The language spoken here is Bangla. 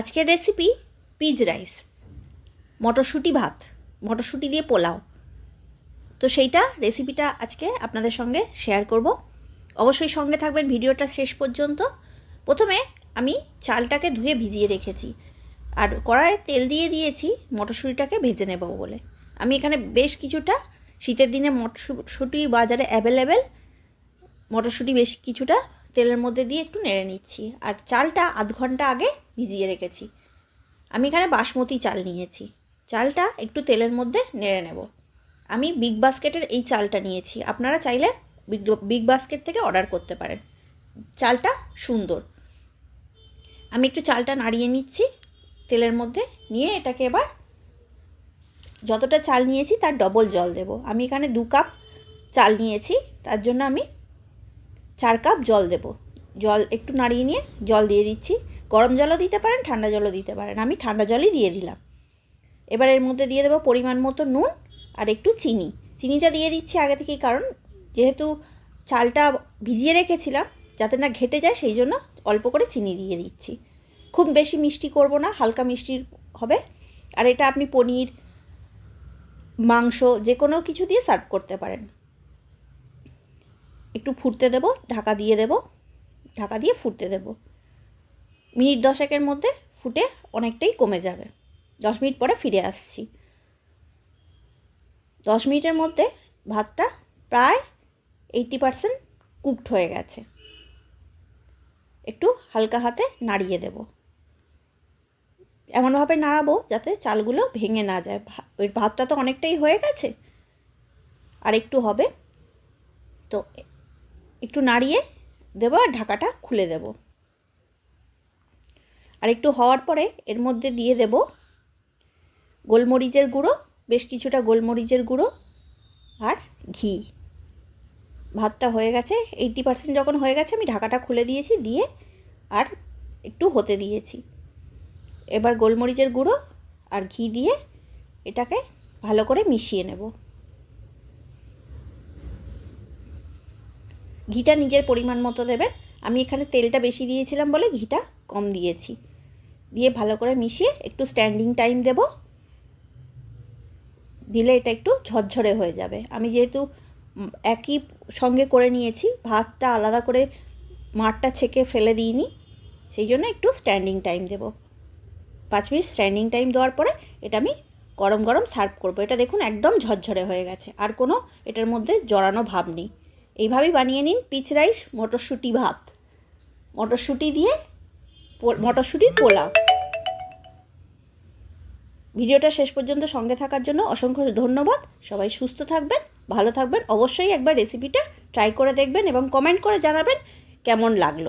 আজকের রেসিপি পিজ রাইস মটরশুঁটি ভাত, মটরশুঁটি দিয়ে পোলাও। তো সেইটা রেসিপিটা আজকে আপনাদের সঙ্গে শেয়ার করব। অবশ্যই সঙ্গে থাকবেন ভিডিওটা শেষ পর্যন্ত। প্রথমে আমি চালটাকে ধুয়ে ভিজিয়ে রেখেছি। আর কড়াইয়ে তেল দিয়ে দিয়েছি, মটরশুঁটিটাকে ভেজে নেব বলে। আমি এখানে বেশ কিছুটা শীতের দিনে মটরশুঁটি বাজারে অ্যাভেলেবেল মটরশুঁটি বেশ কিছুটা তেলের মধ্যে দিয়ে একটু নেড়ে নিচ্ছি। আর চালটা আধ ঘণ্টা আগে ভিজিয়ে রেখেছি। আমি এখানে বাসমতি চাল নিয়েছি। চালটা একটু তেলের মধ্যে নেড়ে নেব। আমি বিগ বাস্কেটের এই চালটা নিয়েছি। আপনারা চাইলে বিগ বিগ বাস্কেট থেকে অর্ডার করতে পারেন। চালটা সুন্দর। আমি একটু চালটা নাড়িয়ে নিচ্ছি তেলের মধ্যে। নিয়ে এটাকে এবার যতটা চাল নিয়েছি তার ডবল জল দেব। আমি এখানে দু কাপ চাল নিয়েছি। তার জন্য আমি চার কাপ জল দেব। জল একটু নাড়িয়ে নিয়ে জল দিয়ে দিচ্ছি। গরম জলও দিতে পারেন, ঠান্ডা জলও দিতে পারেন। আমি ঠান্ডা জলই দিয়ে দিলাম। এবার এর মধ্যে দিয়ে দেবো পরিমাণ মতো নুন আর একটু চিনি। চিনিটা দিয়ে দিচ্ছি আগে থেকেই কারণ যেহেতু চালটা ভিজিয়ে রেখেছিলাম, যাতে না ঘেটে যায়, সেই জন্য অল্প করে চিনি দিয়ে দিচ্ছি। খুব বেশি মিষ্টি করব না, হালকা মিষ্টির হবে। আর এটা আপনি পনির, মাংস যে কোনো কিছু দিয়ে সার্ভ করতে পারেন। একটু ফুটতে দেব, ঢাকা দিয়ে দেব, ঢাকা দিয়ে ফুটতে দেব। মিনিট দশেকের মধ্যে ফুটে অনেকটাই কমে যাবে। দশ মিনিট পরে ফিরে আসছি। দশ মিনিটের মধ্যে ভাতটা প্রায় এইটি পারসেন্ট কুকড হয়ে গেছে। একটু হালকা হাতে নাড়িয়ে দেব। এমনভাবে নাড়াবো যাতে চালগুলো ভেঙে না যায়। ওই ভাতটা তো অনেকটাই হয়ে গেছে। আর একটু হবে। তো একটু নাড়িয়ে দেবো আর ঢাকাটা খুলে দেব। আর একটু হওয়ার পরে এর মধ্যে দিয়ে দেব গোলমরিচের গুঁড়ো, বেশ কিছুটা গোলমরিচের গুঁড়ো আর ঘি। ভাতটা হয়ে গেছে এইটটি পার্সেন্ট যখন হয়ে গেছে আমি ঢাকাটা খুলে দিয়েছি, দিয়ে আর একটু হতে দিয়েছি। এবার গোলমরিচের গুঁড়ো আর ঘি দিয়ে এটাকে ভালো করে মিশিয়ে নেব। ঘিটা নিজের পরিমাণ মতো দেবেন। আমি এখানে তেলটা বেশি দিয়েছিলাম বলে ঘিটা কম দিয়েছি। দিয়ে ভালো করে মিশিয়ে একটু স্ট্যান্ডিং টাইম দেব। দিলে এটা একটু ঝরঝরে হয়ে যাবে। আমি যেহেতু একই সঙ্গে করে নিয়েছি, ভাতটা আলাদা করে মাঠটা ছেঁকে ফেলে দিইনি, সেই জন্য একটু স্ট্যান্ডিং টাইম দেব। পাঁচ মিনিট স্ট্যান্ডিং টাইম দেওয়ার পরে এটা আমি গরম গরম সার্ভ করব। এটা দেখুন একদম ঝরঝরে হয়ে গেছে, আর কোনো এটার মধ্যে জড়ানো ভাব নেই। এইভাবেই বানিয়ে নিন পিচ রাইস, মটরশুঁটি ভাত। মটরশুঁটি দিয়ে মটরশুঁটির পোলা ভিডিওটা শেষ পর্যন্ত সঙ্গে থাকার জন্য অসংখ্য ধন্যবাদ। সবাই সুস্থ থাকবেন, ভালো থাকবেন। অবশ্যই একবার রেসিপিটা ট্রাই করে দেখবেন এবং কমেন্ট করে জানাবেন কেমন লাগল।